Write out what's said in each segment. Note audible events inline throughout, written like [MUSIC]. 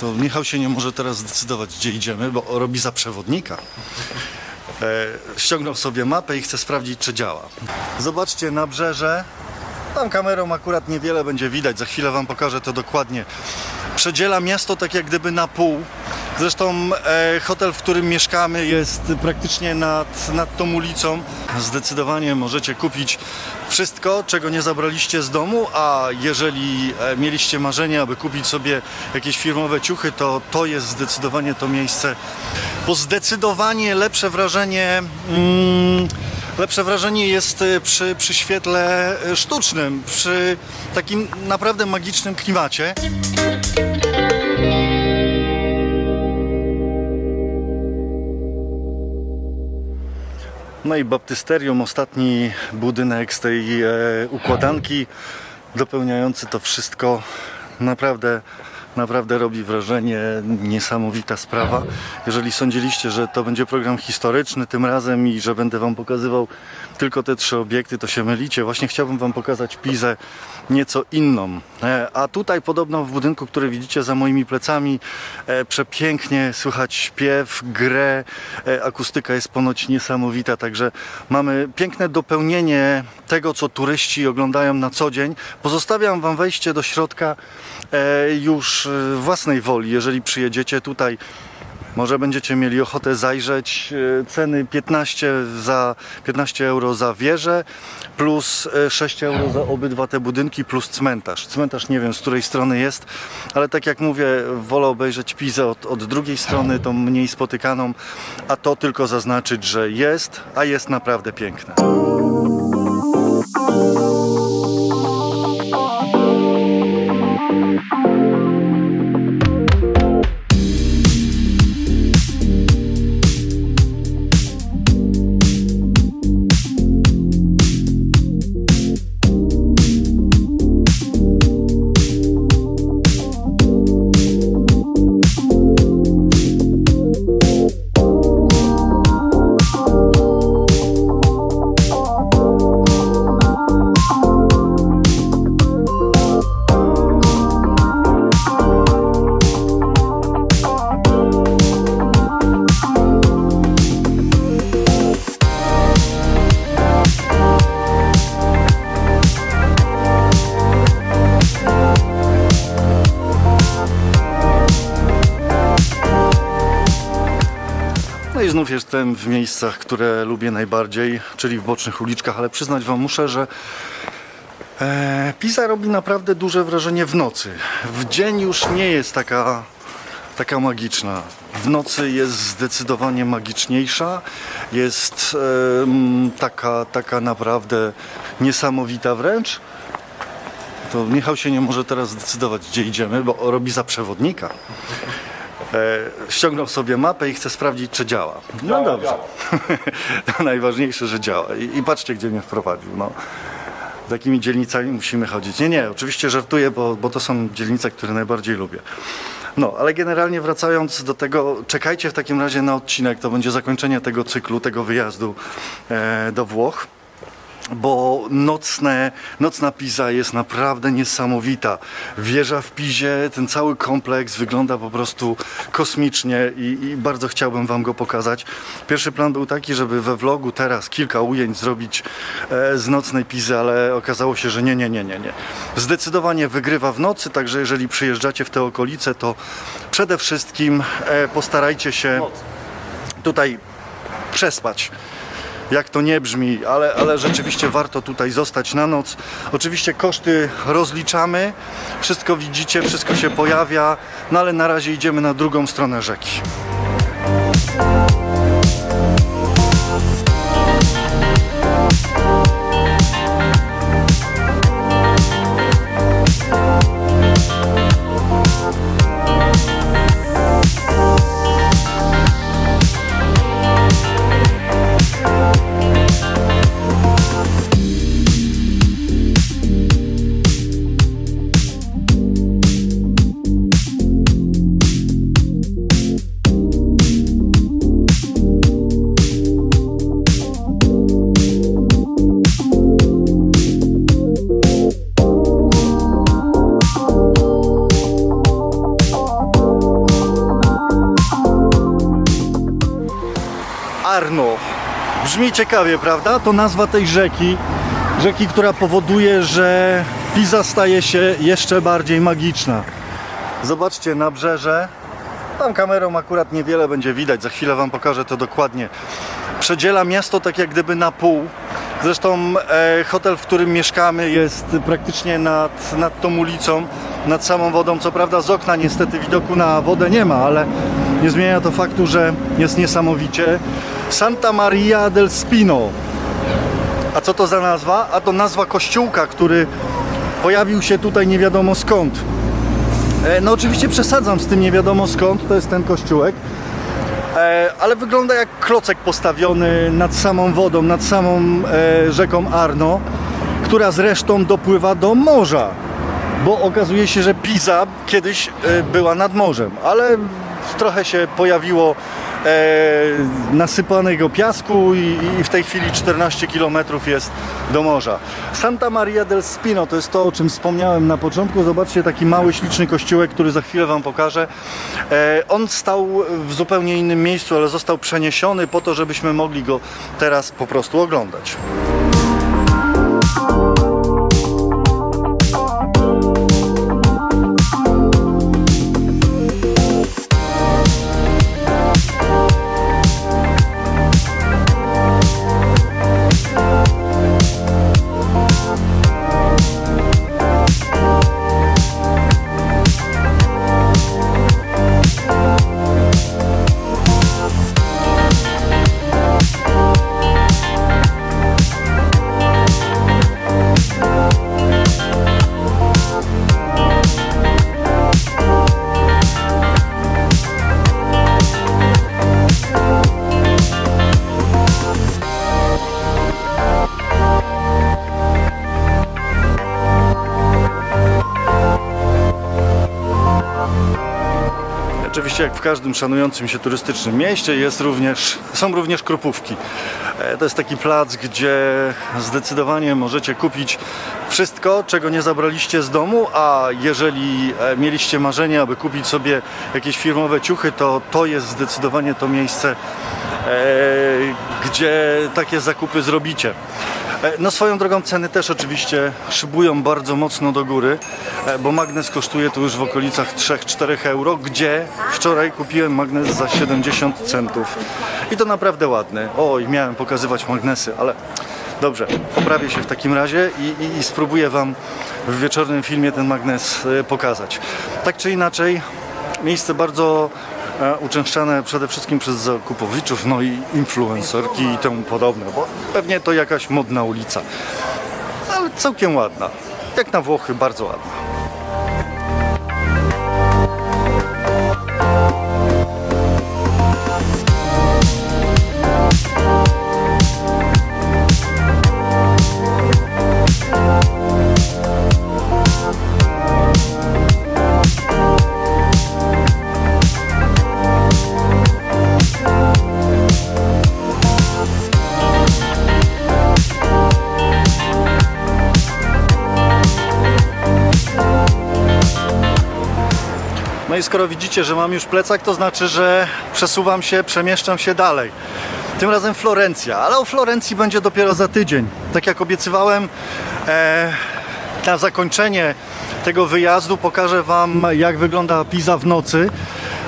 To Michał się nie może teraz zdecydować, gdzie idziemy, bo robi za przewodnika. E, ściągnął sobie mapę i chce sprawdzić, czy działa. Zobaczcie nabrzeże. Tam kamerą akurat niewiele będzie widać, za chwilę Wam pokażę to dokładnie. Przedziela miasto tak jak gdyby na pół. Zresztą e, hotel, w którym mieszkamy jest praktycznie nad, nad tą ulicą. Zdecydowanie możecie kupić wszystko, czego nie zabraliście z domu, a jeżeli e, mieliście marzenie, aby kupić sobie jakieś firmowe ciuchy, to to jest zdecydowanie to miejsce. Bo zdecydowanie lepsze wrażenie... Mm, Lepsze wrażenie jest y, przy, przy świetle y, sztucznym, przy takim naprawdę magicznym klimacie. No i baptysterium, ostatni budynek z tej e, układanki, dopełniający to wszystko. Naprawdę, naprawdę robi wrażenie, niesamowita sprawa. Jeżeli sądziliście, że to będzie program historyczny tym razem i że będę Wam pokazywał tylko te trzy obiekty, to się mylicie. Właśnie chciałbym Wam pokazać Pizę nieco inną. E, A tutaj podobno w budynku, który widzicie za moimi plecami, e, przepięknie słychać śpiew, grę, e, akustyka jest ponoć niesamowita, także mamy piękne dopełnienie tego, co turyści oglądają na co dzień. Pozostawiam Wam wejście do środka już e, własnej woli, jeżeli przyjedziecie tutaj. Może będziecie mieli ochotę zajrzeć. E, Ceny 15, za, 15 euro za wieżę, plus e, 6 euro za obydwa te budynki, plus cmentarz. Cmentarz nie wiem z której strony jest, ale tak jak mówię, wolę obejrzeć Pizę od, od drugiej strony, tą mniej spotykaną, a to tylko zaznaczyć, że jest, a jest naprawdę piękne. Znów jestem w miejscach, które lubię najbardziej, czyli w bocznych uliczkach, ale przyznać Wam muszę, że e, Pisa robi naprawdę duże wrażenie w nocy. W dzień już nie jest taka, taka magiczna. W nocy jest zdecydowanie magiczniejsza, jest e, taka, taka naprawdę niesamowita wręcz. To Michał się nie może teraz zdecydować, gdzie idziemy, bo robi za przewodnika. E, ściągnął sobie mapę i chce sprawdzić, czy działa. No dobrze. [LAUGHS] to najważniejsze, że działa. I, I patrzcie, gdzie mnie wprowadził. No. Takimi dzielnicami musimy chodzić. Nie, nie, oczywiście żartuję, bo, bo to są dzielnice, które najbardziej lubię. No, ale generalnie wracając do tego, czekajcie w takim razie na odcinek, to będzie zakończenie tego cyklu, tego wyjazdu e, do Włoch bo nocne, nocna Pisa jest naprawdę niesamowita. Wieża w Pizie, ten cały kompleks wygląda po prostu kosmicznie i, i bardzo chciałbym Wam go pokazać. Pierwszy plan był taki, żeby we vlogu teraz kilka ujęć zrobić e, z nocnej Pizy, ale okazało się, że nie, nie, nie, nie, nie. Zdecydowanie wygrywa w nocy, także jeżeli przyjeżdżacie w te okolice, to przede wszystkim e, postarajcie się tutaj przespać jak to nie brzmi, ale, ale rzeczywiście warto tutaj zostać na noc. Oczywiście koszty rozliczamy, wszystko widzicie, wszystko się pojawia, no ale na razie idziemy na drugą stronę rzeki. Brzmi ciekawie, prawda? To nazwa tej rzeki. Rzeki, która powoduje, że Pisa staje się jeszcze bardziej magiczna. Zobaczcie nabrzeże. Tam kamerą akurat niewiele będzie widać, za chwilę Wam pokażę to dokładnie. Przedziela miasto tak jak gdyby na pół. Zresztą e, hotel, w którym mieszkamy jest praktycznie nad, nad tą ulicą, nad samą wodą. Co prawda z okna niestety widoku na wodę nie ma, ale nie zmienia to faktu, że jest niesamowicie. Santa Maria del Spino. A co to za nazwa? A to nazwa kościółka, który pojawił się tutaj nie wiadomo skąd. E, No oczywiście przesadzam z tym nie wiadomo skąd, to jest ten kościółek. E, ale wygląda jak klocek postawiony nad samą wodą, nad samą e, rzeką Arno, która zresztą dopływa do morza. Bo okazuje się, że Pisa kiedyś była nad morzem, ale trochę się pojawiło nasypanego piasku i, i w tej chwili 14 km jest do morza. Santa Maria del Spino to jest to, o czym wspomniałem na początku. Zobaczcie taki mały, śliczny kościółek, który za chwilę Wam pokażę. E, on stał w zupełnie innym miejscu, ale został przeniesiony po to, żebyśmy mogli go teraz po prostu oglądać. Oczywiście jak w każdym szanującym się turystycznym mieście jest również, są również kropówki. E, To jest taki plac, gdzie zdecydowanie możecie kupić wszystko, czego nie zabraliście z domu, a jeżeli e, mieliście marzenie, aby kupić sobie jakieś firmowe ciuchy, to to jest zdecydowanie to miejsce, e, gdzie takie zakupy zrobicie. E, No swoją drogą ceny też oczywiście szybują bardzo mocno do góry, e, bo magnes kosztuje tu już w okolicach 3-4 euro, gdzie wczoraj kupiłem magnes za 70 centów. I to naprawdę ładny. Oj, miałem pokazywać magnesy, ale dobrze, poprawię się w takim razie i, i, i spróbuję Wam w wieczornym filmie ten magnes e, pokazać. Tak czy inaczej, miejsce bardzo uczęszczane przede wszystkim przez zakupowiczów, no i influencerki i temu podobne, bo pewnie to jakaś modna ulica, ale całkiem ładna. Jak na Włochy, bardzo ładna. No i skoro widzicie, że mam już plecak, to znaczy, że przesuwam się, przemieszczam się dalej. Tym razem Florencja, ale o Florencji będzie dopiero za tydzień. Tak jak obiecywałem, e, na zakończenie tego wyjazdu pokażę Wam, jak wygląda Pisa w nocy,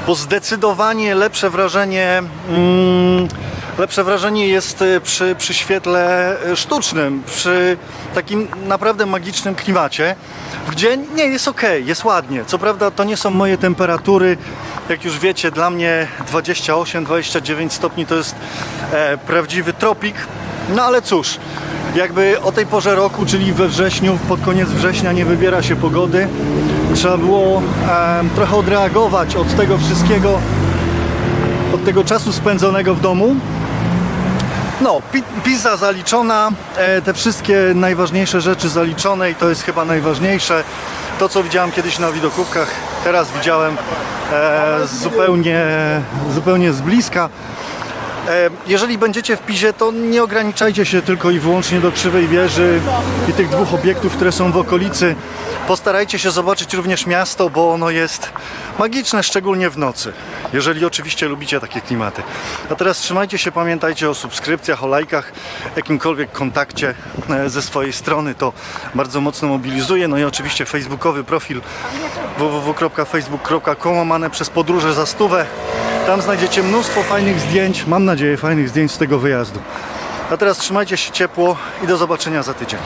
bo zdecydowanie lepsze wrażenie. Mm, Lepsze wrażenie jest e, przy, przy świetle e, sztucznym, przy takim naprawdę magicznym klimacie. W dzień nie jest ok, jest ładnie. Co prawda to nie są moje temperatury. Jak już wiecie, dla mnie 28-29 stopni to jest e, prawdziwy tropik. No ale cóż, jakby o tej porze roku, czyli we wrześniu, pod koniec września nie wybiera się pogody. Trzeba było e, trochę odreagować od tego wszystkiego, od tego czasu spędzonego w domu. No, pi- pizza zaliczona, e, te wszystkie najważniejsze rzeczy zaliczone i to jest chyba najważniejsze. To, co widziałem kiedyś na widokówkach, teraz widziałem e, zupełnie, zupełnie z bliska. E, Jeżeli będziecie w Pizie, to nie ograniczajcie się tylko i wyłącznie do krzywej wieży i tych dwóch obiektów, które są w okolicy. Postarajcie się zobaczyć również miasto, bo ono jest magiczne, szczególnie w nocy. Jeżeli oczywiście lubicie takie klimaty. A teraz trzymajcie się, pamiętajcie o subskrypcjach, o lajkach, jakimkolwiek kontakcie e, ze swojej strony. To bardzo mocno mobilizuje. No i oczywiście facebookowy profil www.facebook.com łamane przez podróże za stówę. Tam znajdziecie mnóstwo fajnych zdjęć, mam nadzieję fajnych zdjęć z tego wyjazdu. A teraz trzymajcie się ciepło i do zobaczenia za tydzień.